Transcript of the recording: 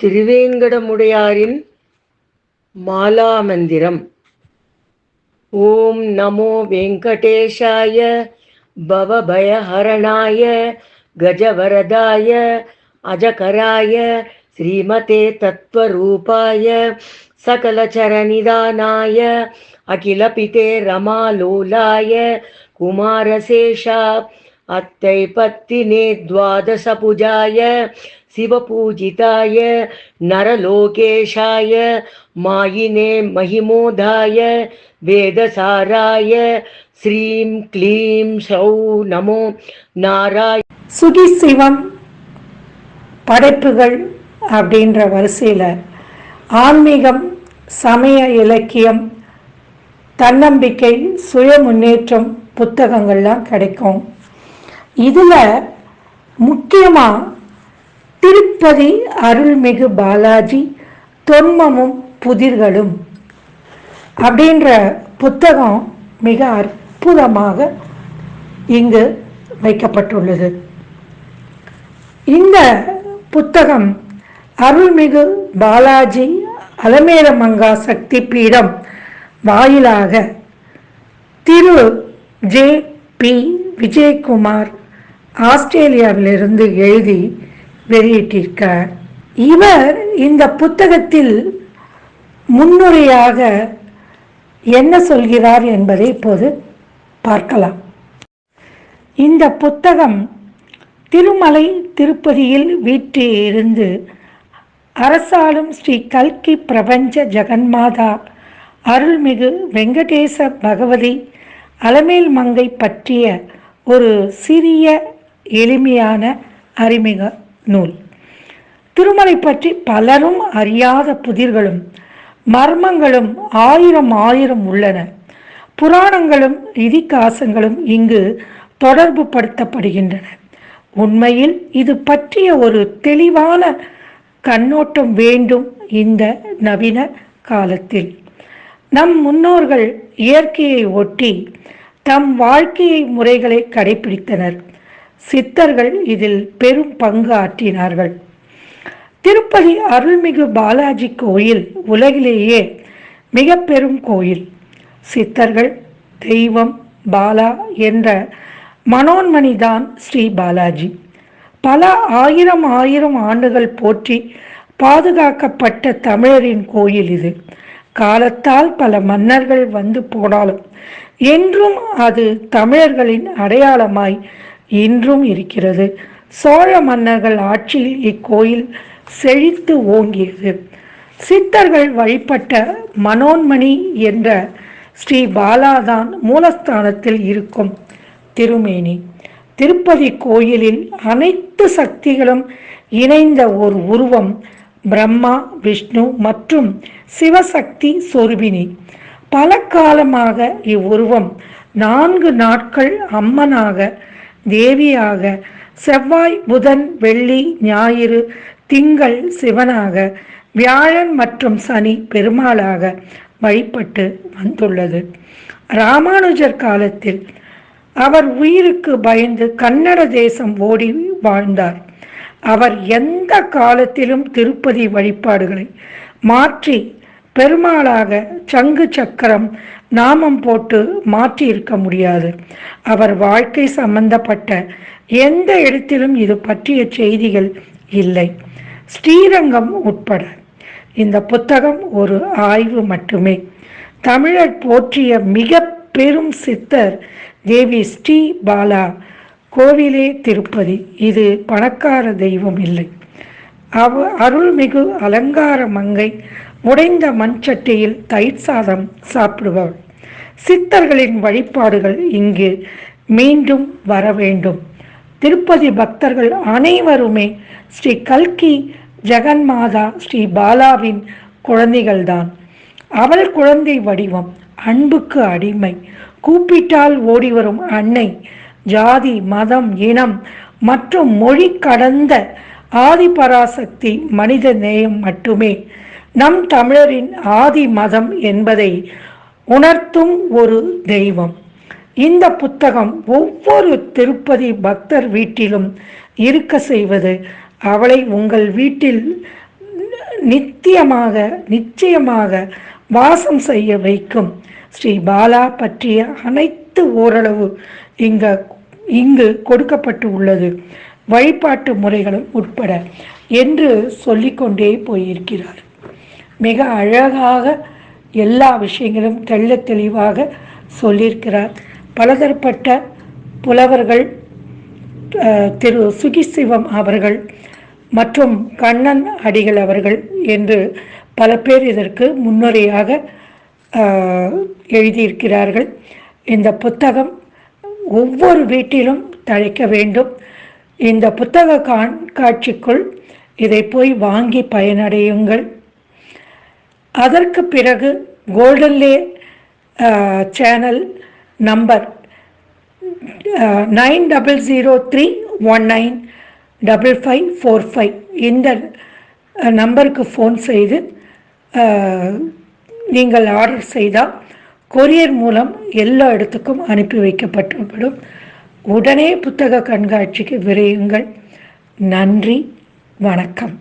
திருவேங்கடமுடையாரின் மாலாமந்திரம். ஓம் நமோ வெங்கடேஷாய பவபயஹரணாய கஜவரதாய அஜகராய ஸ்ரீமதே தத்வரூபாய सकलचरनिदानाय अखिलपिते रमालोलाय कुमारशेषा अत्तै पत्तिने द्वादशपुजाय शिवपूजिताय नरलोकेशाय मायिने महिमोधाय वेदसाराय श्रीं क्लीं सौ नमो नाराय சுகி சிவம் படைப்புகள் அப்படின்ற வரிசையில் ஆன்மீகம் சமய இலக்கியம் தன்னம்பிக்கை சுய முன்னேற்றம் புத்தகங்கள்லாம் கிடைக்கும். இதில் முக்கியமாக திருப்பதி அருள்மிகு பாலாஜி தொன்மமும் புதிர்களும் அப்படின்ற புத்தகம் மிக அற்புதமாக இங்கு வைக்கப்பட்டுள்ளது. இந்த புத்தகம் அருள்மிகு பாலாஜி அலமேலமங்கா சக்தி பீடம் வாயிலாக திரு ஜே பி விஜயகுமார் ஆஸ்திரேலியாவிலிருந்து எழுதி வெளியிட்டிருக்கார் இவர் இந்த புத்தகத்தில் முன்னுரையாக என்ன சொல்கிறார் என்பதை இப்போது பார்க்கலாம். இந்த புத்தகம் திருமலை திருப்பதியில் வீற்றிருந்து அரசாளும் ஸ்ரீ கல்கி பிரபஞ்ச ஜெகன்மாதா அருள்மிகு வெங்கடேச பகவதி அலமேல் மங்கை பற்றிய ஒரு சிறிய எளிமையான அறிமுக நூல். திருமலை பற்றி பலரும் அறியாத புதிர்களும் மர்மங்களும் ஆயிரம் ஆயிரம் உள்ளன. புராணங்களும் இதிகாசங்களும் இங்கு தொடர்பு படுத்தப்படுகின்றன உண்மையில் இது பற்றிய ஒரு தெளிவான கண்ணோட்டம் வேண்டும் இந்த நவீன காலத்தில். நம் முன்னோர்கள் இயற்கையை ஒட்டி தம் வாழ்க்கையை முறைகளை கடைபிடித்தனர் சித்தர்கள் இதில் பெரும் பங்கு ஆற்றினார்கள் திருப்பதி அருள்மிகு பாலாஜி கோயில் உலகிலேயே மிக பெரும் கோயில். சித்தர்கள் தெய்வம் பாலா என்ற மனோன்மணிதான் ஸ்ரீ பாலாஜி. பல ஆயிரம் ஆயிரம் ஆண்டுகள் போற்றி பாதுகாக்கப்பட்ட தமிழரின் கோயில் இது. காலத்தால் பல மன்னர்கள் வந்து போனாலும் என்றும் அது தமிழர்களின் அடையாளமாய் இன்றும் இருக்கிறது. சோழ மன்னர்கள் ஆட்சியில் இக்கோயில் செழித்து ஓங்கியது. சித்தர்கள் வழிபட்ட மனோன்மணி என்ற ஸ்ரீ பாலாதான் மூலஸ்தானத்தில் இருக்கும் திருமேனி. திருப்பதி கோயிலில் அனைத்து சக்திகளும் இணைந்த ஒரு உருவம் பிரம்மா விஷ்ணு மற்றும் சிவசக்தி சொருபினி. பல காலமாக இவ்வுருவம் நான்கு நாட்கள் அம்மனாக தேவியாக செவ்வாய் புதன் வெள்ளி ஞாயிறு திங்கள் சிவனாக வியாழன் மற்றும் சனி பெருமாளாக வழிபட்டு வந்துள்ளது. ராமானுஜர் காலத்தில் அவர் உயிருக்கு பயந்து கன்னட தேசம் ஓடி வாழ்ந்தார். அவர் எந்த காலத்திலும் திருப்பதி வழிபாடுகளை மாற்றி பெருமாளாக சங்கு சக்கரம் நாமம் போட்டு மாற்றி இருக்க முடியாது. அவர் வாழ்க்கை சம்பந்தப்பட்ட எந்த இடத்திலும் இது பற்றிய செய்திகள் இல்லை. ஸ்ரீரங்கம் உட்பட இந்த புத்தகம் ஒரு ஆய்வு மட்டுமே. தமிழர் போற்றிய மிக பெரும் சித்தர் தேவி ஸ்ரீ பாலா கோவிலே திருப்பதி. இது பணக்கார தெய்வம் இல்லை. அவ அருள்மிகு அலங்கார மங்கை உடைந்த மண்சட்டியில் தயிர் சாதம் சாப்பிடுபவள் சித்தர்களின் வழிபாடுகள் இங்கு மீண்டும் வர வேண்டும். திருப்பதி பக்தர்கள் அனைவருமே ஸ்ரீ கல்கி ஜெகன்மாதா ஸ்ரீ பாலாவின் குழந்தைகள்தான். அவள் குழந்தை வடிவம் அன்புக்கு அடிமை. கூப்பிட்டால் ஓடிவரும் அன்னை. ஜாதி மதம் இனம் மற்றும் மொழி கடந்த ஆதிபராசக்தி மனித நேயம் மட்டுமே. நம் தமிழரின் ஆதி மதம் என்பதை உணர்த்தும் ஒரு தெய்வம். இந்த புத்தகம் ஒவ்வொரு திருப்பதி பக்தர் வீட்டிலும் இருக்க செய்வது அவளை உங்கள் வீட்டில் நித்தியமாக நிச்சயமாக வாசம் செய்ய வைக்கும். ஸ்ரீ பாலா பற்றிய அனைத்து ஓரளவு இங்க இங்கு கொடுக்கப்பட்டு உள்ளது. வழிபாட்டு முறைகளும் உட்பட என்று சொல்லிக்கொண்டே போயிருக்கிறார். மிக அழகாக எல்லா விஷயங்களும் தெள்ள தெளிவாக சொல்லியிருக்கிறார். பலதரப்பட்ட புலவர்கள் திரு திரு சுகிசிவம் அவர்கள் மற்றும் கண்ணன் அடிகள் அவர்கள் என்று பல பேர் இதற்கு முன்னுரையாக எழுதியிருக்கிறார்கள். இந்த புத்தகம் ஒவ்வொரு வீட்டிலும் தழைக்க வேண்டும். இந்த புத்தக காட்சிக்குள் இதை போய் வாங்கி பயனடையுங்கள். அதற்கு பிறகு கோல்டன்லே channel number nine double zero three one nine double five four five இந்த நம்பருக்கு ஃபோன் செய்து நீங்கள் ஆர்டர் செய்தால் கொரியர் மூலம் எல்லா இடத்துக்கும் அனுப்பி வைக்கப்பட்டுவிடும். உடனே புத்தக கண்காட்சிக்கு விரையுங்கள். நன்றி. வணக்கம்.